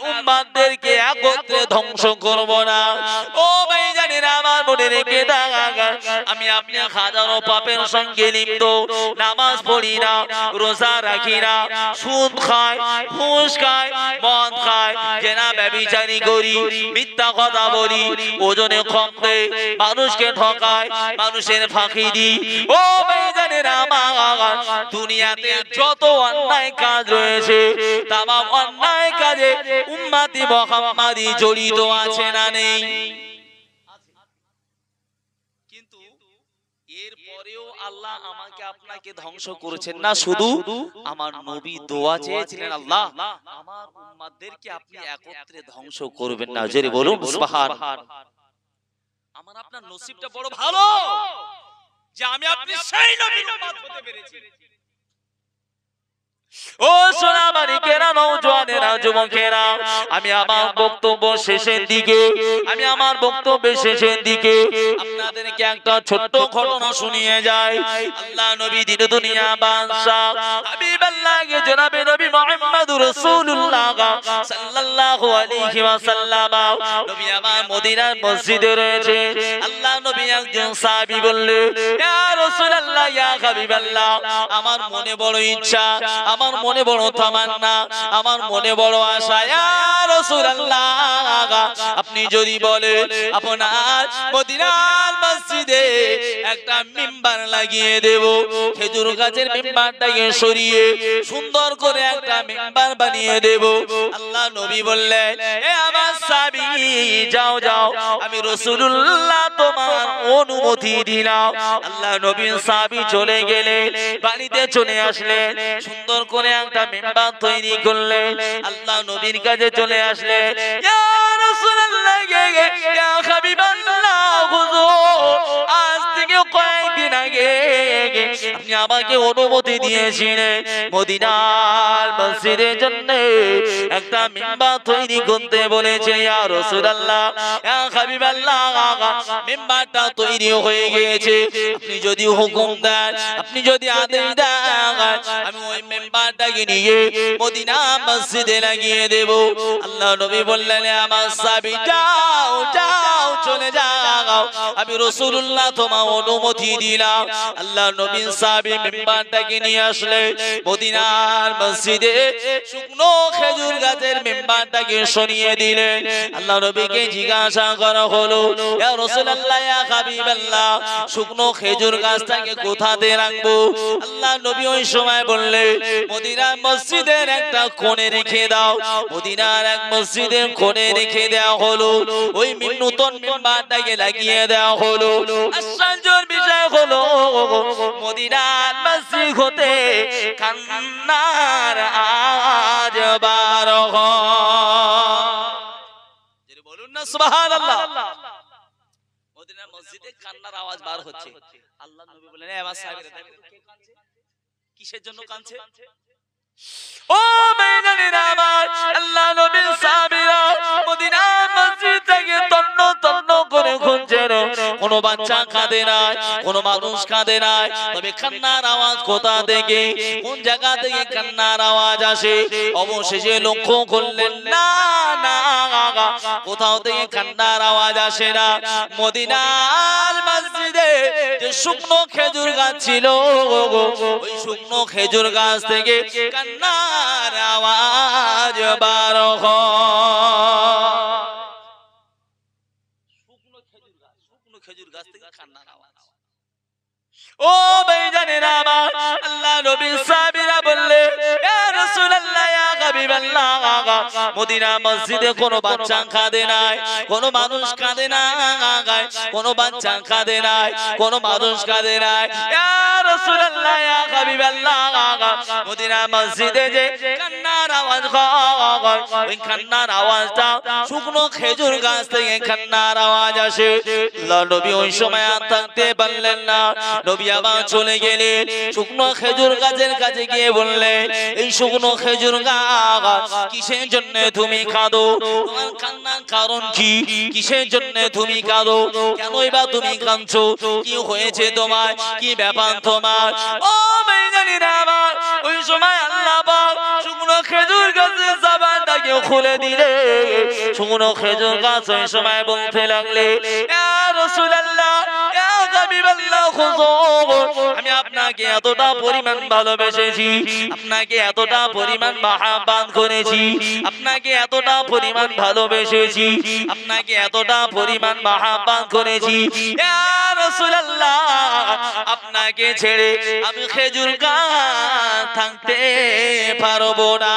উম্মাদেরকে একত্রে ধ্বংস করব না। ও মনে রেখে আমি আপনি হাজারো পাপের সঙ্গে লিপ্ত। নামাজ পড়ি না, রোজা রাখি না। সুদ খায় ঘুষ খায় মদ খায় জেনা ব্যবিচারি করি, মিথ্যা কথা বলি, ওজনে কম মানুষকে ঠকায় মানুষের ফাঁকি দি ও দুনিয়াতে যত অন্যায় কাজ রয়েছে তাম অন্যায় কাজে উম্মাতি মোহাম্মদি জড়িত আছে না নেই কিন্তু এর পরেও আল্লাহ আমাকে আপনাকে ধ্বংস করেছেন না শুধু আমার নবী দোয়া চেয়েছিলেন আল্লাহ। আমার উম্মাদেরকে আপনি একত্রে ধ্বংস করবেন না। জেরে বলুন সুবহান। আমার আপনার নসিবটা বড় ভালো। যে আমি আপনি সেই নবীর উম্মত হতে পেরেছি। ও সোনা মানিকেরা নৌজওয়ানেরা যুবকেরা আমি আমার বক্তব্য শেষের দিকে, আমি আমার বক্তব্যের শেষের দিকে, আপনাদেরকে একটা ছোট্ট ঘটনা শুনিয়ে যাই। আল্লাহ নবী দিন দুনিয়া বাদশাহ হাবিবাল্লাহ কে জনাবে নবী মুহাম্মদুর রাসূলুল্লাহ সাল্লাল্লাহু আলাইহি ওয়াসাল্লাম। নবী আমার মদিনার মসজিদে রয়েছে। আল্লাহ নবী একজন সাহাবী বললে ইয়া রাসূলুল্লাহ, ইয়া হাবিবাল্লাহ, আমার মনে বড় ইচ্ছা আমার মনে বড় তামান্না, আমার মনে বড় আশা। রাসূলুল্লাহ, আপনি যদি বলেন আপনার মদিনার মসজিদে একটা মিম্বার লাগিয়ে দেব, খেজুর গাছের মিম্বারটাকে সরিয়ে সুন্দর করে একটা মিম্বার বানিয়ে দেব। আল্লাহ নবী বললেন আমার যাও যাও, আমি রাসূলুল্লাহ তোমার অনুমতি দিলাম। আল্লাহ নবী সাবি চলে গেলে, বাড়িতে চলে আসলেন, সুন্দর করে একটা মেম্বার তৈরি করলেন। আল্লাহ নবীর কাছে চলে হুজুর, আজ থেকে কয়েকদিন আগে আমাকে অনুমতি দিয়েছিলেন। মদিনার মসজিদের জন্য একটা মেম্বার তৈরি করতে বলেছে, ইয়া রাসূলুল্লাহ, ইয়া হাবিবাল্লাহ, মেম্বারটা তৈরি হয়ে গিয়েছে। আপনি যদি হুকুম দেন, আপনি যদি আদেশ দেন, আমি ওই মেম্বারটাকে নিয়ে মদিনা মসজিদে লাগিয়ে দেব। আল্লাহ নবী বললেন আমার সাবি, যাও যাও, চলে যাও। আমি রাসূলুল্লাহ তোমার অনুমতি দিলাম। আল্লাহ নবী সাবি কোথাতে রাখব? আল্লাহ নবী ওই সময় বললে, মদিনার মসজিদের একটা কোণে রেখে দাও। মদিনার এক মসজিদের কোণে রেখে দেওয়া হলো, ওই নতুন মেম্বারটাকে লাগিয়ে দেওয়া হলো। হলো মদিনার মসজিদ হতে কান্নার আজ বার বলুন না মদিনার মসজিদে কান্নার আওয়াজ বার হচ্ছে। আল্লাহ নবী বলেন? কিসের জন্য ও আমার আল্লাহ নবীর সাহাবীরা মদিনার কোন বাচ্চা কাঁদে নাই, কোনো মানুষ কাঁদে নাই। তবে কান্নার আওয়াজ কোথা থেকে? কোন জায়গা থেকে কান্নার আওয়াজ আসে? অবশেষে লক্ষ্য করলেন, না না, কোথাও থেকে কান্নার আওয়াজ আসে না। মদিনার মসজিদে যে শুকনো খেজুর গাছ ছিল, ওই শুকনো খেজুর গাছ থেকে কান্নার আওয়াজ বার হয়। শুকনো খেজুর গাছ থেকে কান্নার আওয়াজ। ও ভাইজানের আমার আল্লাহ নবী সাহাবীরা বললে ইয়া রাসূলুল্লাহ, ইয়া হাবিবাল্লাহ, মদিনা মসজিদে কোনো বাচ্চা কাঁদে নাই, কোনো মানুষ কাঁদে নাই কোনো বাচ্চা কাঁদে নাই, কোনো মানুষ কাঁদে নাই, ইয়া চলে গেলেন শুকনো খেজুর গাছের কাছে গিয়ে বললেন, এই শুকনো খেজুর গাছ কিসের জন্য তুমি কাঁদো? কান্নার কারণ কি? কিসের জন্য তুমি কাঁদো? কেনই বা তুমি কাঁদছো? কি হয়েছে তোমার? কি ব্যাপার তোমার? ও মেয়ে জানি না আমার ওই সময় আল্লাহ শুকনো খেজুর গাছের পাতাটাকে খুলে দিলে। শুকনো খেজুর গাছ ওই সময় বলতে লাগলে রাসূলুল্লাহ আমি আপনাকে এতটা পরিমাণ ভালোবেসেছি, আপনাকে এতটা পরিমাণ মহাব্বাত করেছি, আপনাকে এতটা পরিমাণ ভালোবেসেছি, আপনাকে এতটা পরিমাণ মহাব্বাত করেছি। আপনাকে ছেড়ে আমি খেজুর থাকতে পারব না।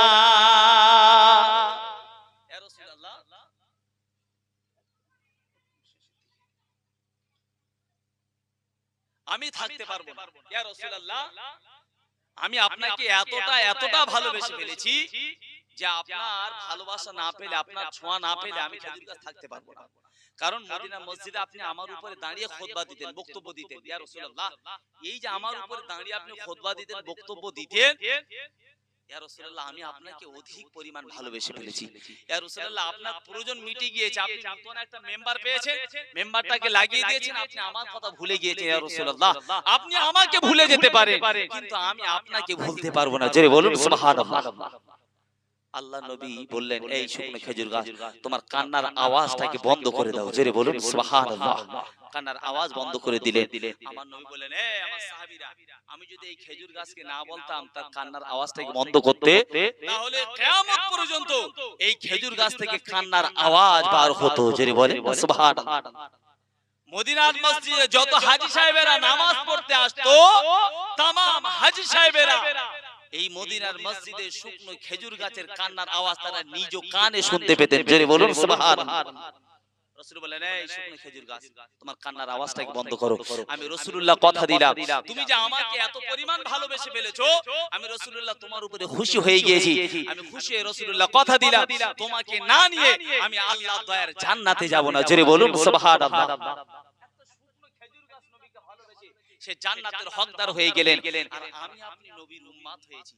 আমি থাকতে পারব আমি আপনাকে এতটা এতটা ভালোবেসে ফেলেছি যে আপনার ভালোবাসা না পেলে, আপনার ছোঁয়া না পেলে আমি থাকতে পারব না। কারণ মদিনা মসজিদে আপনি আমার উপরে দাঁড়িয়ে খুতবা দিতেন বক্তব্য দিতেন। ইয়া রাসূলুল্লাহ এই যে আমার উপরে দাঁড়িয়ে আপনি খুতবা দিতেন বক্তব্য দিতেন। ইয়া রাসূলুল্লাহ আমি আপনাকে অধিক পরিমাণ ভালোবেসে ফেলেছি। ইয়া রাসূলুল্লাহ আপনার প্রয়োজন মিটে গিয়েছে আপনি নতুন একটা মেম্বার পেয়েছেন মেম্বারটাকে লাগিয়ে দিয়েছেন আপনি আমার কথা ভুলে গিয়েছেন ইয়া রাসূলুল্লাহ। আপনি আমাকে ভুলে যেতে পারেন কিন্তু আমি আপনাকে ভুলতে পারব না। জোরে বলুন সুবহানাল্লাহ। আল্লাহ নবী বললেন এই শুকনো খেজুর গাছ তোমার কান্নার আওয়াজটাকে বন্ধ করে দাও। জোরে বলুন সুবহানাল্লাহ। কান্নার আওয়াজ বন্ধ করে দিলেন। আমার নবী বললেন এই আমার সাহাবীরা আমি যদি এই খেজুর গাছকে না বলতাম তার কান্নার আওয়াজটাকে বন্ধ করতে তাহলে কিয়ামত পর্যন্ত এই খেজুর গাছ থেকে কান্নার আওয়াজ বার হতো জোরে বলেন সুবহানাল্লাহ। মদিনার মসজিদে যত হাজী সাহেবেরা নামাজ পড়তে আসতো তামাম হাজী সাহেবেরা এই মদিনার মসজিদে শুকনো খেজুর গাছের কান্নার আওয়াজ তারা নিজ কানে শুনতে পেতেন। জোরে বলুন সুবহানাল্লাহ রাসূল বলেন এই শুকনো খেজুর গাছ তোমার কান্নার আওয়াজটাকে বন্ধ করো। আমি রাসূলুল্লাহ কথা দিলাম। তুমি যে আমাকে এত পরিমাণ ভালোবেসে ফেলেছো আমি রাসূলুল্লাহ তোমার উপরে খুশি হয়ে গিয়েছি। আমি খুশি হয়ে রাসূলুল্লাহ কথা দিলাম। তোমাকে না নিয়ে আমি আল্লাহ দয়ার জান্নাতে যাব না। জোরে বলুন সুবহানাল্লাহ। সে জান্নাতের হকদার হয়ে গেলেন। আর আমি আপনি নবীর উম্মাত হয়েছি।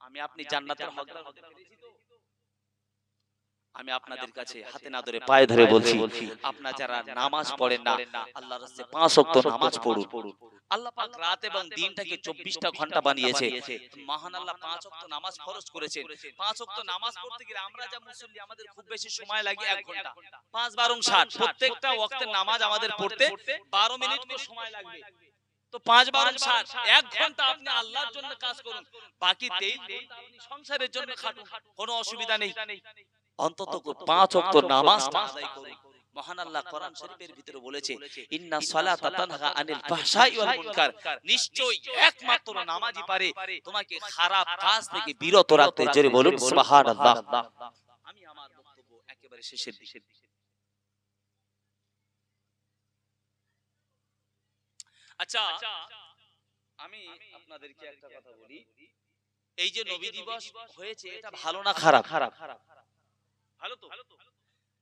আমি আপনি জান্নাতের হকদার হতে পেরেছি তো? আমি আপনাদের কাছে হাতে না ধরে পায়ে ধরে বলছি আপনারা যারা নামাজ পড়েন না আল্লাহর রাস্তায় পাঁচ ওয়াক্ত নামাজ পড়ুন। আল্লাহ পাক রাত এবং দিনটাকে 24টা ঘণ্টা বানিয়েছে। মহান আল্লাহ পাঁচ ওয়াক্ত নামাজ ফরজ করেছেন। পাঁচ ওয়াক্ত নামাজ পড়তে গেলে আমরা যা মুসল্লি আমাদের খুব বেশি সময় লাগে এক ঘণ্টা। পাঁচ বারং ষাট। প্রত্যেকটা ওয়াক্তের নামাজ আমাদের পড়তে বারো মিনিট করে সময় লাগবে। তো পাঁচ বারো ষাট এক ঘণ্টা আপনি আল্লাহর জন্য কাজ করুন বাকি তেইশ ঘণ্টা আপনি সংসারের জন্য খাটুন কোনো অসুবিধা নেই অন্তত পাঁচ ওয়াক্ত নামাজ আদায় করুন মহান আল্লাহ কোরআন শরীফের ভিতরে বলেছে ইন্না সালাতা তানহা আনিল ফাহশাই ওয়াল মুনকার। নিশ্চয়ই একমাত্র নামাজই পারে। তোমাকে খারাপ কাজ থেকে বিরত রাখতে জোরে বলুন সুবহানাল্লাহ। আমি আমার বক্তব্য একেবারে শেষের দিকে। আচ্ছা আমি আপনাদেরকে একটা কথা বলি। এই যে নবী দিবস হয়েছে এটা ভালো না খারাপ খারাপ? খারাপ। ভালো তো?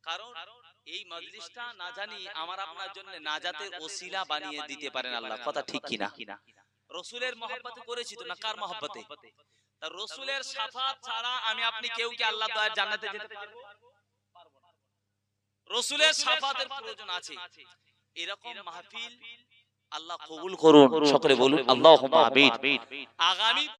কারণ এই মজলিসটা না জানি আমার আপনার জন্য নাজাতের ওসিলা বানিয়ে দিতে পারেন আল্লাহ কথা ঠিক কিনা? রসুলের মহব্বতে করেছি তো না কার মহব্বতে? রসুলের সাফাত ছাড়া আমি আপনি কেউ কি আল্লাহ দয়ার জান্নাতে যেতে পারব? রসুলের সাফাতের প্রয়োজন আছে। এরকম মাহফিল আল্লাহ কবুল করুন। সকলে বলুন আমিন। আগামী